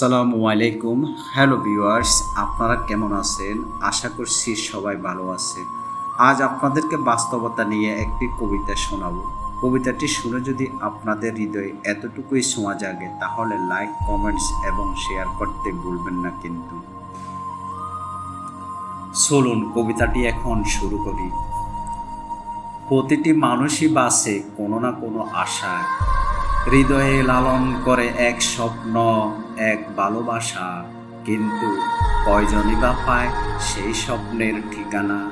আসসালামু আলাইকুম। Hello viewers আপনারা কেমন আছেন? আশা করছি সবাই ভালো আছেন। আজ আপনাদেরকে বাস্তবতা নিয়ে একটি কবিতা শোনাবো। কবিতাটি শুনে যদি আপনাদের হৃদয়ে এতটুকুই ছোঁয়া জাগে, তাহলে লাইক কমেন্টস এবং শেয়ার করতে ভুলবেন না কিন্তু। চলুন কবিতাটি এখন শুরু করি। প্রতিটি মানুষই বাসে কোনো না কোনো আশায়। হৃদয়ে লালন করে এক স্বপ্ন, এক ভালোবাসা। কিন্তু কয়জনই বা পায় সেই স্বপ্নের ঠিকানা?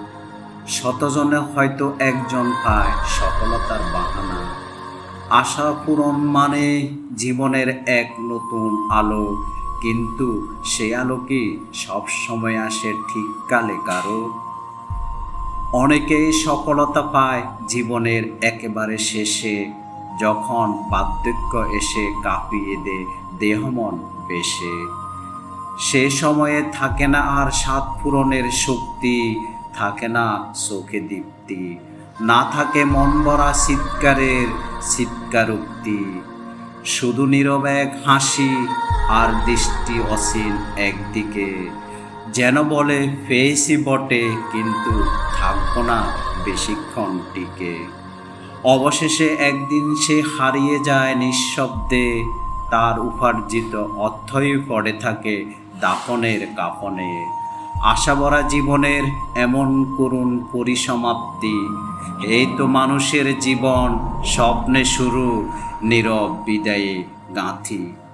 শতজনে হয়তো একজন পায় সফলতার বাহানা। আশা পূরণ মানে জীবনের এক নতুন আলো। কিন্তু সেই আলো কি সবসময় আসে ঠিক কালে কারও? অনেকেই সফলতা পায় জীবনের একেবারে শেষে। যখন বার্ধক্য এসে কাঁপিয়ে দে দেহমন বেশে। সে সময়ে থাকে না আর সাত পূরণের শক্তি, থাকে না চোখে দীপ্তি। না থাকে মন ভরা চিৎকারের চিৎকারোক্তি। শুধু নীরব এক হাসি আর দৃষ্টি অসীন একদিকে। যেন বলে, পেয়েছি বটে, কিন্তু থাকব না বেশিক্ষণ টিকে। অবশেষে একদিন সে হারিয়ে যায় নিঃশব্দে, তার উপার্জিত অর্থই পড়ে থাকে দাপনের কাপনে আশাভরা জীবনের এমন করুণ পরিসমাপ্তি। এই তো মানুষের জীবন, স্বপ্নে শুরু, নীরব বিদায়ে গাঁথি।